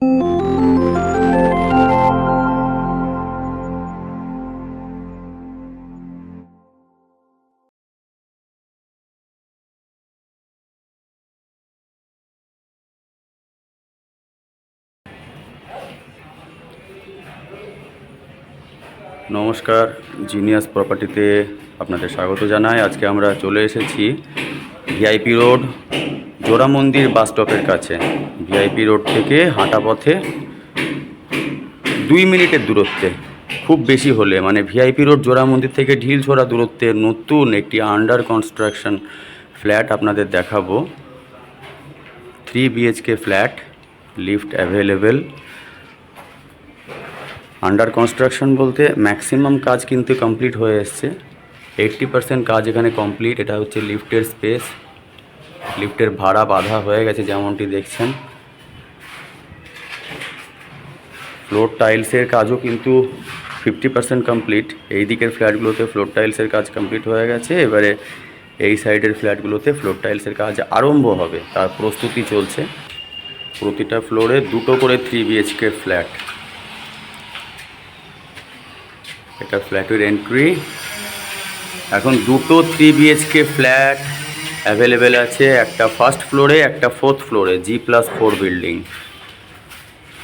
নমস্কার জিনিয়াস প্রপার্টিতে আপনাদের স্বাগত জানাই। আজকে আমরা চলে এসেছি ভিআইপি রোড জোড়া মন্দির বাস স্টপের কাছে। ভিআইপি রোড থেকে হাঁটা পথে দুই মিনিটের দূরত্বে, খুব বেশি হলে। মানে ভিআইপি রোড জোড়া মন্দির থেকে ঢিল ছোড়া দূরত্বে নতুন একটি আন্ডার কনস্ট্রাকশন ফ্ল্যাট আপনাদের দেখাবো। Three BHK flat lift available under construction বলতে ম্যাক্সিমাম কাজ কিন্তু কমপ্লিট হয়ে এসছে। এইট্টি পার্সেন্ট কাজ এখানে কমপ্লিট এটা হচ্ছে লিফটের স্পেস লিফটের ভাড়া বাধা হয়ে গেছে যেমনটি দেখছেন। ফ্লোর টাইলসের কাজও কিন্তু ফিফটি পার্সেন্ট কমপ্লিট। এই দিকের ফ্ল্যাটগুলোতে ফ্লোর টাইলসের কাজ কমপ্লিট হয়ে গেছে। এবারে এই সাইডের ফ্ল্যাটগুলোতে ফ্লোর টাইলসের কাজ আরম্ভ হবে। তার প্রস্তুতি চলছে। প্রতিটা ফ্লোরে দুটো করে থ্রি বিএইচকে ফ্ল্যাট। এটা ফ্ল্যাটের এন্ট্রি। এখন দুটো থ্রি বিএইচকে ফ্ল্যাট। অ্যাভেলেবেল আছে একটা ফার্স্ট ফ্লোরে একটা ফোর্থ ফ্লোরে G plus four building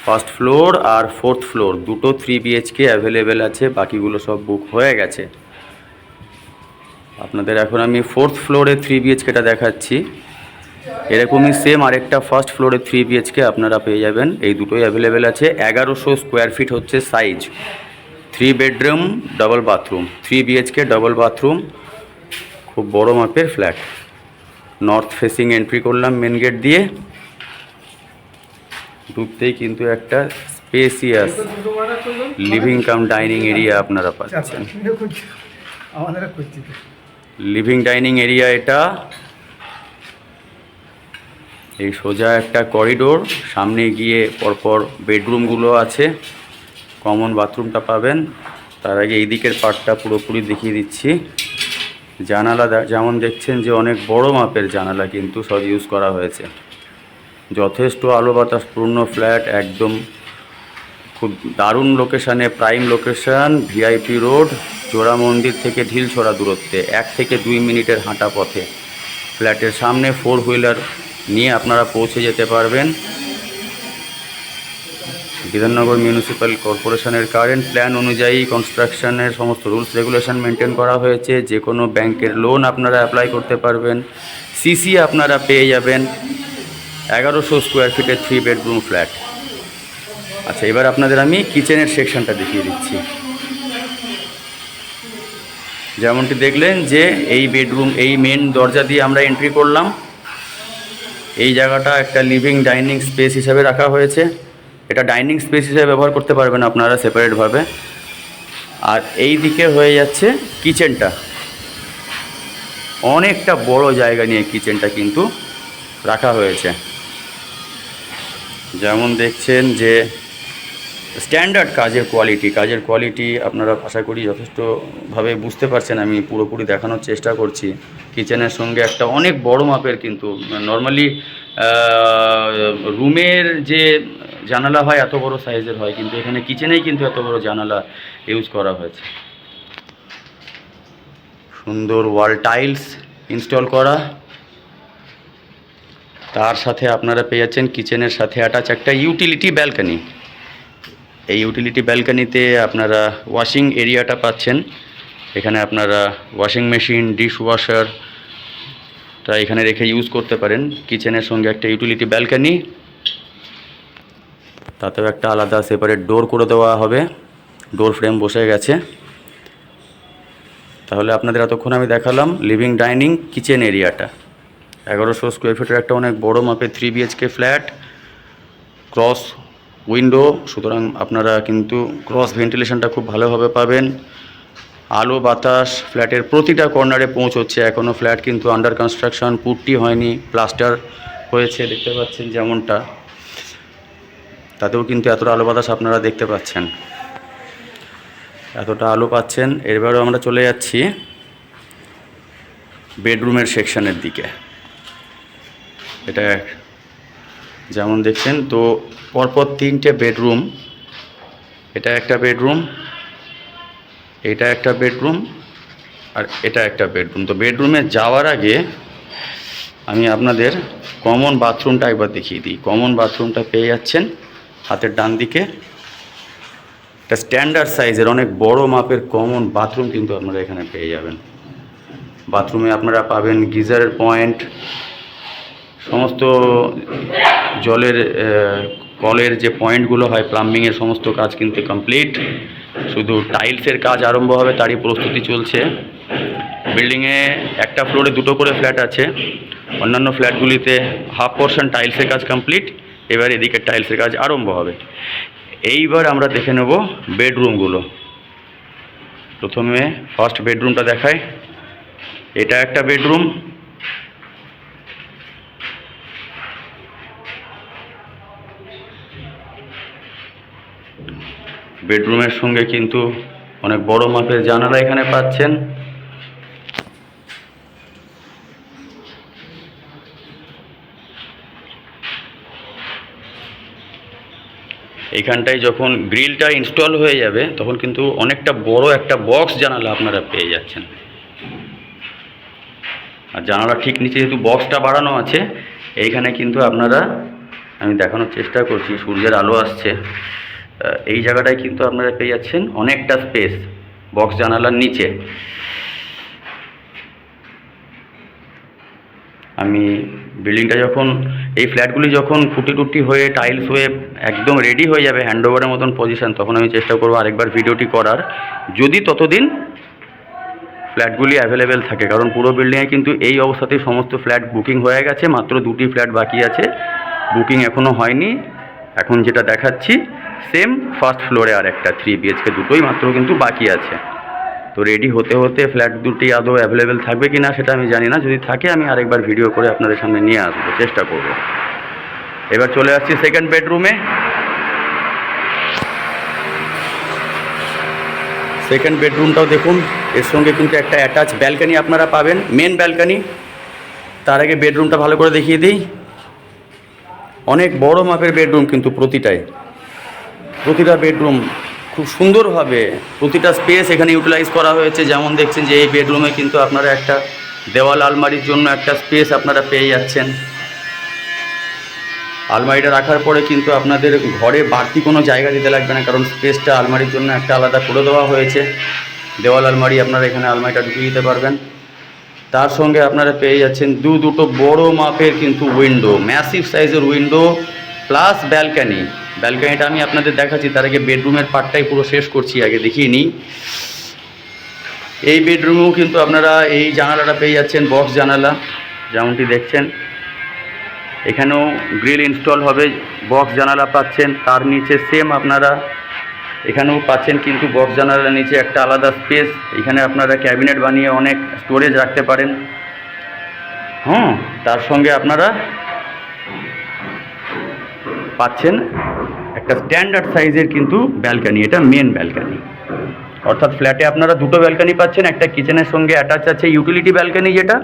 first floor আর ফোর্থ ফ্লোর দুটো থ্রি বিএইচকে অ্যাভেলেবেল আছে, বাকিগুলো সব বুক হয়ে গেছে। আপনাদের এখন আমি ফোর্থ ফ্লোরে থ্রি বিএইচকেটা দেখাচ্ছি। এরকমই সেম আরেকটা ফার্স্ট ফ্লোরে থ্রি বিএইচকে আপনারা পেয়ে যাবেন। এই দুটোই অ্যাভেলেবেল আছে। এগারোশো স্কোয়ার ফিট হচ্ছে size three bedroom double bathroom three BHK double bathroom খুব বড় মাপের ফ্ল্যাট নর্থ ফেসিং এন্ট্রি করলাম মেন গেট দিয়ে। ঢুকতেই কিন্তু একটা spacious living cum dining area আপনারা পাচ্ছেন। লিভিং ডাইনিং এরিয়া এটা। এই সোজা একটা করিডোর, সামনে গিয়ে পরপর বেডরুমগুলো আছে। কমন বাথরুমটা পাবেন। তার আগে এই দিকের পার্টটা পুরোপুরি দেখিয়ে দিচ্ছি। জানালা যেমন দেখছেন যে অনেক বড় মাপের জানালা কিন্তু সব ইউজ করা হয়েছে। যথেষ্ট আলো বাতাস পূর্ণ ফ্ল্যাট একদম খুব দারুণ লোকেশানে prime location VIP road Jora মন্দির থেকে ঢিলছড়া দূরত্বে, এক থেকে দুই মিনিটের হাঁটা পথে। ফ্ল্যাটের সামনে ফোর হুইলার নিয়ে আপনারা পৌঁছে যেতে পারবেন। বিধাননগর মিউনিসিপ্যাল কর্পোরেশনের কারেন্ট প্ল্যান অনুযায়ী কনস্ট্রাকশনের সমস্ত রুলস রেগুলেশন মেনটেন করা হয়েছে। যে কোনো ব্যাংকের লোন আপনারা অ্যাপ্লাই করতে পারবেন। সিসি আপনারা পেয়ে যাবেন। এগারোশো স্কোয়ার ফিটের থ্রি বেডরুম ফ্ল্যাট আচ্ছা এবার আপনাদের আমি কিচেনের সেকশনটা দেখিয়ে দিচ্ছি। যেমনটি দেখলেন যে এই বেডরুম এই মেন দরজা দিয়ে আমরা এন্ট্রি করলাম। এই জায়গাটা একটা লিভিং ডাইনিং স্পেস হিসাবে রাখা হয়েছে। এটা ডাইনিং স্পেস হিসেবে ব্যবহার করতে পারবেন আপনারা সেপারেটভাবে আর এই দিকে হয়ে যাচ্ছে কিচেনটা। অনেকটা বড় জায়গা নিয়ে কিচেনটা কিন্তু রাখা হয়েছে। যেমন দেখছেন যে স্ট্যান্ডার্ড কাজের কোয়ালিটি কাজের কোয়ালিটি আপনারা আশা করি যথেষ্টভাবে বুঝতে পারছেন। আমি পুরোপুরি দেখানোর চেষ্টা করছি। কিচেনের সঙ্গে একটা অনেক বড় মাপের কিন্তু নর্মালি রুমের যে জানালা হয় এত বড় সাইজের হয়, কিন্তু এখানে কিচেনেই কিন্তু এত বড় জানালা ইউজ করা হয়েছে। সুন্দর ওয়াল টাইলস ইনস্টল করা। তার সাথে আপনারা পেয়ে যাচ্ছেন কিচেনের সাথে অ্যাটাচ একটা ইউটিলিটি ব্যালকনি এই ইউটিলিটি ব্যালকনিতে আপনারা ওয়াশিং এরিয়াটা পাচ্ছেন। এখানে আপনারা ওয়াশিং মেশিন ডিশ ওয়াশার তা এখানে রেখে ইউজ করতে পারেন। কিচেনের সঙ্গে একটা ইউটিলিটি ব্যালকনি তাতেও একটা আলাদা সেপারেট ডোর করে দেওয়া হবে। ডোর ফ্রেম বসে গেছে। তাহলে আপনাদের এতক্ষণ আমি দেখালাম লিভিং ডাইনিং কিচেন এরিয়াটা এগারোশো স্কোয়ার ফিটের একটা অনেক বড় মাপের three BHK flat cross window সুতরাং আপনারা কিন্তু ক্রস ভেন্টিলেশনটা খুব ভালোভাবে পাবেন। আলো, বাতাস ফ্ল্যাটের প্রতিটা কর্নারে পৌঁছচ্ছে। এখনও ফ্ল্যাট কিন্তু আন্ডার কনস্ট্রাকশন পুট্টি হয়নি প্লাস্টার হয়েছে, দেখতে পাচ্ছেন যেমনটা। তাতেও কিন্তু এতটা আলো বাতাস আপনারা দেখতে পাচ্ছেন। এতটা আলো পাচ্ছেন। এরবারও আমরা চলে যাচ্ছি বেডরুমের সেকশনের দিকে। এটা যেমন দেখছেন, তো পরপর তিনটে বেডরুম। এটা একটা বেডরুম, এটা একটা বেডরুম, আর এটা একটা বেডরুম। তো বেডরুমে যাওয়ার আগে আমি আপনাদের কমন বাথরুমটা একবার দেখিয়ে দিই। কমন বাথরুমটা পেয়ে যাচ্ছেন। হাতের ডান দিকে। একটা স্ট্যান্ডার্ড সাইজের অনেক বড় মাপের কমন বাথরুম কিন্তু আপনারা এখানে পেয়ে যাবেন। বাথরুমে আপনারা পাবেন গিজারের পয়েন্ট সমস্ত জলের কলের যে পয়েন্টগুলো হয় প্লাম্বিংয়ের সমস্ত কাজ কিন্তু কমপ্লিট শুধু টাইলসের কাজ আরম্ভ হবে, তারই প্রস্তুতি চলছে। বিল্ডিংয়ে একটা ফ্লোরে দুটো করে ফ্ল্যাট আছে। অন্যান্য ফ্ল্যাটগুলিতে হাফ পোর্শন টাইলসের কাজ কমপ্লিট এবার এদিকে টাইলসের কাজ আরম্ভ হবে। এইবার আমরা দেখে নেব বেডরুমগুলো। প্রথমে ফার্স্ট বেডরুমটা দেখায় এটা একটা বেডরুম। বেডরুমের সঙ্গে কিন্তু অনেক বড় মাপের জানালা এখানে পাচ্ছেন। এইখানটায় যখন গ্রিলটা ইনস্টল হয়ে যাবে, তখন কিন্তু অনেকটা বড় একটা বক্স জানালা আপনারা পেয়ে যাচ্ছেন। আর জানালা ঠিক নিচে যেহেতু বক্সটা বাড়ানো আছে, এইখানে কিন্তু আপনারা, আমি দেখানোর চেষ্টা করছি, সূর্যের আলো আসছে এই জায়গাটায় কিন্তু আপনারা পেয়ে যাচ্ছেন অনেকটা স্পেস বক্স জানালার নিচে। আমি বিল্ডিংটা যখন, এই ফ্ল্যাটগুলি যখন ফুটি টুটি হয়ে টাইলস হয়ে একদম রেডি হয়ে যাবে হ্যান্ডওভারের মতন পজিশান তখন আমি চেষ্টা করব আরেকবার ভিডিওটি করার। যদি ততদিন ফ্ল্যাটগুলি অ্যাভেলেবেল থাকে, কারণ পুরো বিল্ডিংয়ে কিন্তু এই অবস্থাতেই সমস্ত ফ্ল্যাট বুকিং হয়ে গেছে, মাত্র দুটি ফ্ল্যাট বাকি আছে। বুকিং এখনও হয়নি। এখন যেটা দেখাচ্ছি সেম ফার্স্ট ফ্লোরে আর একটা থ্রি বিএচকে দুটোই মাত্র কিন্তু বাকি আছে। তো রেডি হতে হতে ফ্ল্যাট দুটি আদৌ অ্যাভেলেবেল থাকবে কি না সেটা আমি জানি না। যদি থাকে, আমি আরেকবার ভিডিও করে আপনাদের সামনে নিয়ে আসব, চেষ্টা করব। এবার চলে আসছি সেকেন্ড বেডরুমে সেকেন্ড বেডরুমটাও দেখুন, এর সঙ্গে কিন্তু একটা অ্যাটাচ ব্যালকানি আপনারা পাবেন মেন ব্যালকানি তার আগে বেডরুমটা ভালো করে দেখিয়ে দিই। অনেক বড় মাপের বেডরুম কিন্তু প্রতিটাই। প্রতিটা বেডরুম খুব সুন্দরভাবে প্রতিটা স্পেস এখানে ইউটিলাইজ করা হয়েছে। যেমন দেখছেন যে এই বেডরুমে কিন্তু আপনারা একটা দেওয়াল আলমারির জন্য একটা স্পেস আপনারা পেয়ে যাচ্ছেন। আলমারিটা রাখার পরে কিন্তু আপনাদের ঘরে বাড়তি কোনো জায়গা দিতে লাগবে না, কারণ স্পেসটা আলমারির জন্য একটা আলাদা করে দেওয়া হয়েছে। দেওয়াল, আলমারি আপনারা এখানে আলমারিটা ঢুকিয়ে দিতে পারবেন। তার সঙ্গে আপনারা পেয়ে যাচ্ছেন দু দুটো বড় মাপের কিন্তু উইন্ডো ম্যাসিভ সাইজের উইন্ডো প্লাস ব্যালকানি ব্যালকানিটা আমি আপনাদের দেখাচ্ছি, তার আগে বেডরুমের পার্টটাই পুরো শেষ করছি, আগে দেখিয়ে নিই। এই বেডরুমেও কিন্তু আপনারা এই জানালাটা পেয়ে যাচ্ছেন, বক্স জানালা, যেমনটি দেখছেন। এখানেও গ্রিল ইনস্টল হবে, বক্স জানালা পাচ্ছেন, তার নিচে সেম আপনারা এখানেও পাচ্ছেন, কিন্তু বক্স জানালার নিচে একটা আলাদা স্পেস। এখানে আপনারা ক্যাবিনেট বানিয়ে অনেক স্টোরেজ রাখতে পারেন। হ্যাঁ তার সঙ্গে আপনারা পাচ্ছেন একটা স্ট্যান্ডার্ড সাইজের কিন্তু ব্যালকানি এটা মেন ব্যালকানি অর্থাৎ ফ্ল্যাটে আপনারা দুটো ব্যালকানি পাচ্ছেন, একটা কিচেনের সঙ্গে অ্যাটাচ আছে ইউটিলিটি ব্যালকানি যেটা,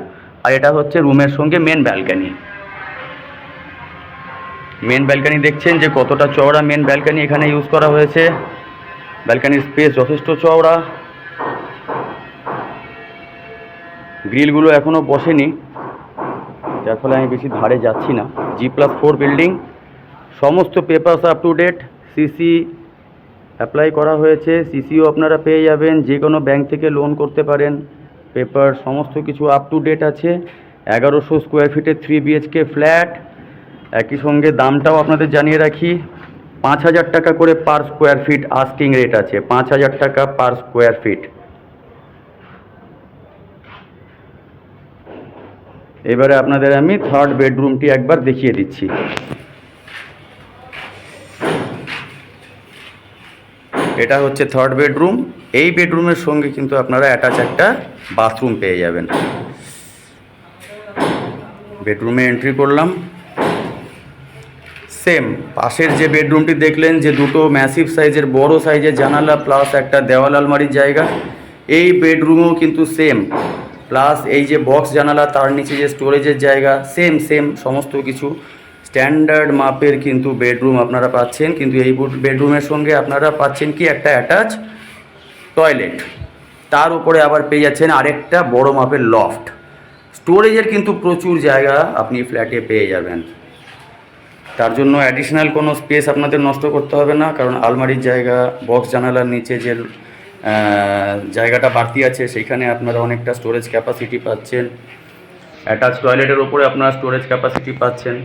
আর এটা হচ্ছে রুমের সঙ্গে মেন ব্যালকানি মেন ব্যালকানি দেখছেন যে কতটা চওড়া মেন ব্যালকানি এখানে ইউজ করা হয়েছে। ব্যালকানির স্পেস যথেষ্ট চওড়া। গ্রিলগুলো এখনও বসেনি। যার ফলে আমি বেশি ধারে যাচ্ছি না। জি প্লাস ফোর বিল্ডিং সমস্ত papers up to date CC apply করা হয়েছে সিসিও আপনারা পেয়ে যাবেন, যে কোনো ব্যাংক থেকে লোন করতে পারেন পেপার সমস্ত কিছু আপ টু ডেট আছে, এগারোশো স্কোয়ার ফিটের থ্রি বিএচকে ফ্ল্যাট একই সঙ্গে দামটাও আপনাদের জানিয়ে রাখি, পাঁচ হাজার টাকা করে per square feet asking rate আছে, পাঁচ হাজার টাকা পার স্কোয়ার ফিট এবারে আপনাদের আমি থার্ড বেডরুমটি একবার দেখিয়ে দিচ্ছি। এটা হচ্ছে থার্ড বেডরুম এই বেডরুমের সঙ্গে কিন্তু আপনারা অ্যাটাচ একটা বাথরুম পেয়ে যাবেন। বেডরুমে এন্ট্রি করলাম। সেম পাশের যে বেডরুমটি দেখলেন যে দুটো ম্যাসিভ সাইজের বড় সাইজের জানালা প্লাস একটা দেওয়াল আলমারির জায়গা, এই বেডরুমেও কিন্তু সেম প্লাস এই যে বক্স জানালা, তার নিচে যে স্টোরেজের জায়গা সেম সেম সমস্ত কিছু। স্ট্যান্ডার্ড মাপের কিন্তু বেডরুম আপনারা পাচ্ছেন, কিন্তু এই বেডরুমের সঙ্গে আপনারা পাচ্ছেন কি একটা অ্যাটাচ টয়লেট তার উপরে আবার পেয়ে যাচ্ছেন আরেকটা বড় মাপের লফট স্টোরেজের কিন্তু প্রচুর জায়গা আপনি ফ্ল্যাটে পেয়ে যাবেন। তার জন্য অ্যাডিশনাল কোনো স্পেস আপনাদের নষ্ট করতে হবে না, কারণ আলমারির জায়গা বক্স জানালার নিচে যে জায়গাটা বাড়তি আছে, সেখানে আপনারা অনেকটা স্টোরেজ ক্যাপাসিটি পাচ্ছেন। অ্যাটাচ টয়লেটের ওপরে আপনারা স্টোরেজ ক্যাপাসিটি পাচ্ছেন।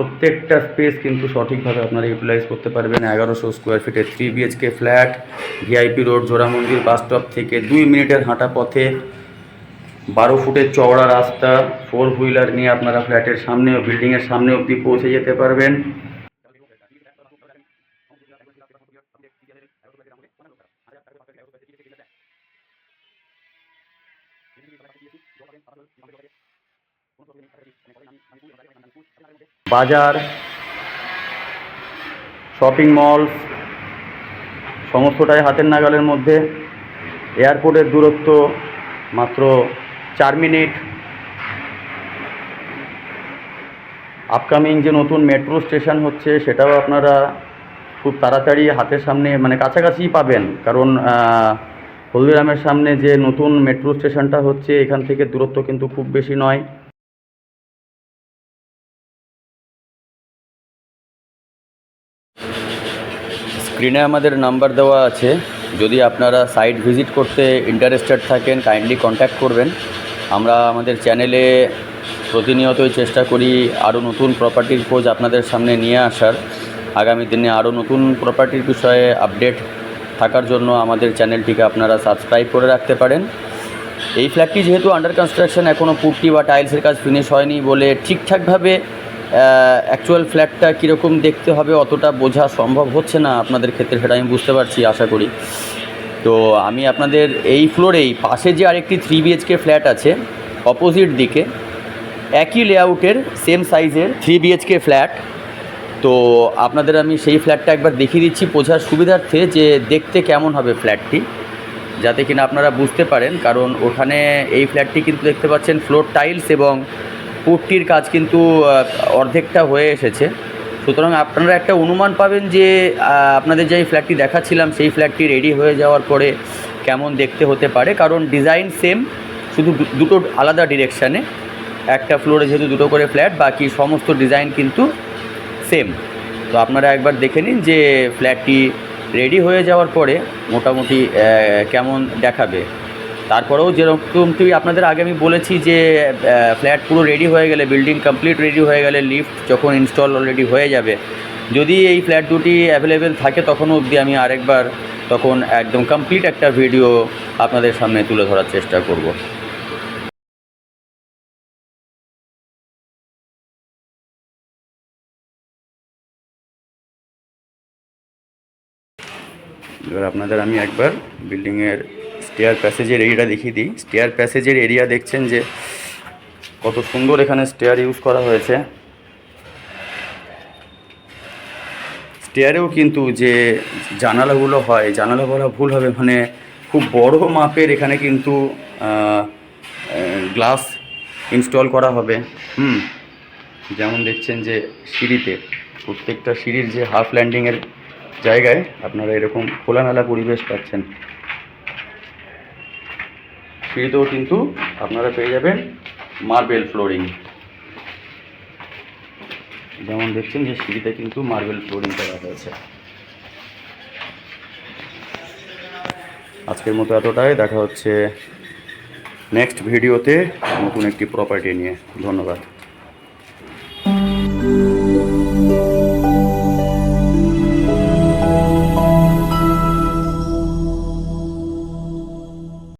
প্রত্যেকটা স্পেস কিন্তু সঠিকভাবে আপনারা ইউটিলাইজ করতে পারবেন। এগারোশো স্কোয়ার ফিটের three BHK flat VIP road Jora Mandir bus stop থেকে দুই মিনিটের হাঁটা পথে বারো ফুটের চওড়া রাস্তা ফোর হুইলার নিয়ে আপনারা ফ্ল্যাটের সামনে বিল্ডিংয়ের সামনে অবধি পৌঁছে যেতে পারবেন। বাজার শপিং মল সমস্তটাই হাতের নাগালের মধ্যে। এয়ারপোর্টের দূরত্ব মাত্র চার মিনিট। আপকামিং যে নতুন মেট্রো স্টেশন হচ্ছে, সেটাও আপনারা খুব তাড়াতাড়ি হাতের সামনে মানে কাছাকাছি পাবেন। কারণ হলদিরামের সামনে যে নতুন মেট্রো স্টেশনটা হচ্ছে, এখান থেকে দূরত্ব কিন্তু খুব বেশি নয়। স্ক্রিনে আমাদের নাম্বার দেওয়া আছে। যদি আপনারা সাইট ভিজিট করতে ইন্টারেস্টেড থাকেন কাইন্ডলি কন্ট্যাক্ট করবেন। আমরা আমাদের চ্যানেলে প্রতিনিয়তই চেষ্টা করি আরও নতুন প্রপার্টির খোঁজ আপনাদের সামনে নিয়ে আসার। আগামী দিনে আরও নতুন প্রপার্টির বিষয়ে আপডেট থাকার জন্য আমাদের চ্যানেলটিকে আপনারা সাবস্ক্রাইব করে রাখতে পারেন। এই ফ্ল্যাটটি যেহেতু আন্ডার কনস্ট্রাকশন এখনও পুট্টি বা টাইলসের কাজ ফিনিশ হয়নি বলে ঠিকঠাকভাবে অ্যাকচুয়াল ফ্ল্যাটটা কীরকম দেখতে হবে অতটা বোঝা সম্ভব হচ্ছে না আপনাদের ক্ষেত্রে সেটা আমি বুঝতে পারছি, আশা করি। তো আমি আপনাদের এই ফ্লোরেই পাশে যে আরেকটি থ্রি বিএইচকে ফ্ল্যাট আছে অপোজিট দিকে, একই লেআউটের সেম সাইজের থ্রি বিএইচকে ফ্ল্যাট তো আপনাদের আমি সেই ফ্ল্যাটটা একবার দেখিয়ে দিচ্ছি, বোঝার সুবিধার্থে যে দেখতে কেমন হবে ফ্ল্যাটটি যাতে কিনা আপনারা বুঝতে পারেন। কারণ ওখানে এই ফ্ল্যাটটি কিন্তু দেখতে পাচ্ছেন ফ্লোর টাইলস এবং পুটটির কাজ কিন্তু অর্ধেকটা হয়ে এসেছে। সুতরাং আপনারা একটা অনুমান পাবেন যে আপনাদের যে ফ্ল্যাটটি দেখাচ্ছিলাম, সেই ফ্ল্যাটটি রেডি হয়ে যাওয়ার পরে কেমন দেখতে হতে পারে। কারণ ডিজাইন সেম শুধু দুটো আলাদা ডিরেকশানে একটা ফ্লোরে যেহেতু দুটো করে ফ্ল্যাট বাকি সমস্ত ডিজাইন কিন্তু সেম তো আপনারা একবার দেখে নিন যে ফ্ল্যাটটি রেডি হয়ে যাওয়ার পরে মোটামুটি কেমন দেখাবে। তারপরেও যেরকমটি আপনাদের আগে আমি বলেছি যে ফ্ল্যাট পুরো রেডি হয়ে গেলে বিল্ডিং কমপ্লিট রেডি হয়ে গেলে লিফট যখন ইনস্টল অলরেডি হয়ে যাবে, যদি এই ফ্ল্যাট দুটি অ্যাভেলেবেল থাকে তখনও অবধি আমি আরেকবার তখন একদম কমপ্লিট একটা ভিডিও আপনাদের সামনে তুলে ধরার চেষ্টা করব। এবার আপনাদের আমি একবার বিল্ডিংয়ের স্টেয়ার প্যাসেজের এরিয়াটা দেখিয়ে দিই। স্টেয়ার প্যাসেজের এরিয়া দেখছেন যে কত সুন্দর এখানে স্টেয়ার ইউজ করা হয়েছে। স্টেয়ারেও কিন্তু যে জানালাগুলো হয়, জানালা বলা ভুল হবে মানে খুব বড় মাপের এখানে কিন্তু গ্লাস ইনস্টল করা হবে। হুম, যেমন দেখছেন যে সিঁড়িতে, প্রত্যেকটা সিঁড়ির যে হাফ ল্যান্ডিংয়ের জায়গায় আপনারা এরকম খোলামেলা পরিবেশ পাচ্ছেন। সিঁড়িতেও কিন্তু আপনারা পেয়ে যাবেন মার্বেল ফ্লোরিং যেমন দেখছেন যে সিঁড়িতে কিন্তু মার্বেল ফ্লোরিং করা হয়েছে। আজকের মতো এতটাই, দেখা হচ্ছে নেক্সট ভিডিওতে নতুন একটি প্রপার্টি নিয়ে। ধন্যবাদ।